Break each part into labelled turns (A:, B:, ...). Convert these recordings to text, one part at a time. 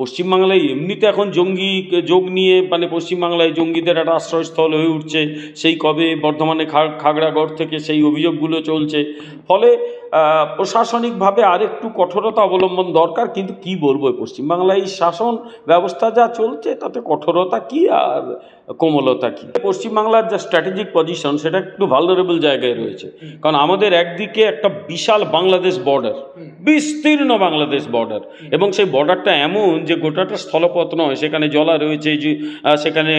A: পশ্চিমবাংলায় এমনিতে এখন জঙ্গি যোগ নিয়ে মানে পশ্চিমবাংলায় জঙ্গিদের একটা আশ্রয়স্থল হয়ে উঠছে সেই কবে বর্ধমানে খাগড়াগড় থেকে সেই অভিযোগগুলো চলছে। ফলে প্রশাসনিকভাবে আরেকটু কঠোরতা অবলম্বন দরকার কিন্তু কি বলব এই পশ্চিমবাংলায় শাসন ব্যবস্থা যা চলছে তাতে কঠোরতা কি আর কোমলতা কি? পশ্চিমবাংলার যা স্ট্র্যাটেজিক পজিশন সেটা একটু ভালনারেবল জায়গায় রয়েছে। কারণ আমাদের একদিকে একটা বিশাল বাংলাদেশ বর্ডার বিস্তীর্ণ বাংলাদেশ বর্ডার এবং সেই বর্ডারটা এমন যে গোটাটা স্থলপথ নয়, সেখানে জলা রয়েছে, যে সেখানে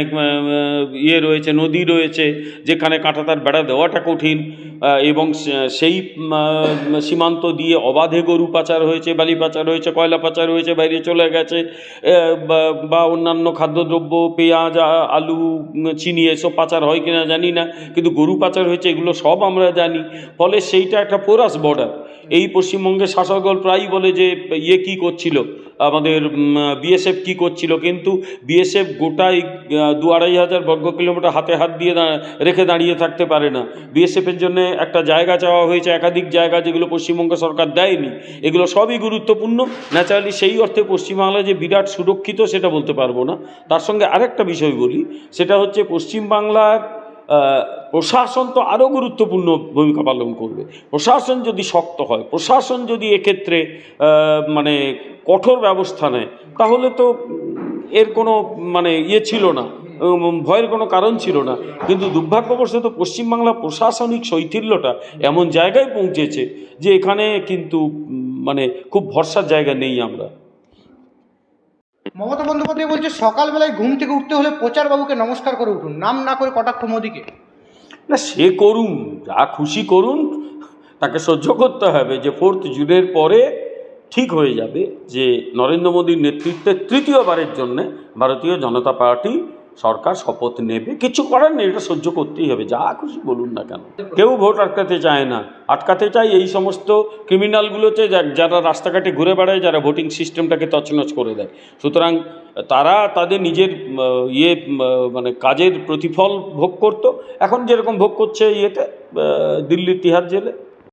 A: ইয়ে রয়েছে, নদী রয়েছে, যেখানে কাঁটাতার বেড়া দেওয়াটা কঠিন এবং সেই সীমান্ত দিয়ে অবাধে গরু পাচার হয়েছে, বালি পাচার হয়েছে, কয়লা পাচার হয়েছে, বাইরে চলে গেছে বা- অন্যান্য খাদ্যদ্রব্য, পেঁয়াজ আলু চিনি, এসব পাচার হয় কিনা জানি না, কিন্তু গরু পাচার হয়েছে, এগুলো সব আমরা জানি, ফলে সেইটা একটা পোরাস বর্ডার এই পশ্চিমবঙ্গের শাসকদল প্রায়ই বলে যে ইয়ে কী করছিল? আমাদের বিএসএফ কী করছিল কিন্তু বিএসএফ গোটাই দু আড়াই হাজার বর্গ কিলোমিটার হাতে হাত দিয়ে রেখে দাঁড়িয়ে থাকতে পারে না। বিএসএফের জন্য একটা জায়গা চাওয়া হয়েছে, একাধিক জায়গা যেগুলো পশ্চিমবঙ্গ সরকার দেয়নি। এগুলো সবই গুরুত্বপূর্ণ। ন্যাচারালি সেই অর্থে পশ্চিমবাংলা যে বিরাট সুরক্ষিত সেটা বলতে পারব না। তার সঙ্গে আরেকটা বিষয় বলি, সেটা হচ্ছে পশ্চিমবাংলার প্রশাসন তো আরও গুরুত্বপূর্ণ ভূমিকা পালন করবে। প্রশাসন যদি শক্ত হয়, প্রশাসন যদি এক্ষেত্রে মানে কঠোর ব্যবস্থা নেয় তাহলে তো এর কোনো মানে ইয়ে ছিল না ভয়ের কোনো কারণ ছিল না। কিন্তু দুর্ভাগ্যবশত পশ্চিমবাংলা প্রশাসনিক শৈথিল্যটা এমন জায়গায় পৌঁছেছে যে এখানে কিন্তু মানে খুব ভরসার জায়গা নেই আমরা।
B: মমতা বন্দ্যোপাধ্যায় বলছে সকালবেলায় ঘুম থেকে উঠতে হলে প্রচারবাবুকে নমস্কার করে উঠুন নাম না করে কটাক্ষ মোদীকে।
A: না সে করুন যা খুশি করুন তাকে সহ্য করতে হবে যে ফোর্থ জুনের পরে ঠিক হয়ে যাবে যে নরেন্দ্র মোদীর নেতৃত্বে তৃতীয়বারের জন্যে ভারতীয় জনতা পার্টি সরকার শপথ নেবে। কিছু করার নেই, এটা সহ্য করতেই হবে, যা খুশি বলুন না কেন। কেউ ভোট আটকাতে চায় না। আটকাতে চায় এই সমস্ত ক্রিমিনালগুলোতে যারা রাস্তাঘাটে ঘুরে বেড়ায়, যারা ভোটিং সিস্টেমটাকে তছনছ করে দেয়। সুতরাং তারা তাদের নিজের ইয়ে মানে কাজের প্রতিফল ভোগ করতো। এখন যেরকম ভোগ করছে ইয়েতে দিল্লির তিহার জেলে।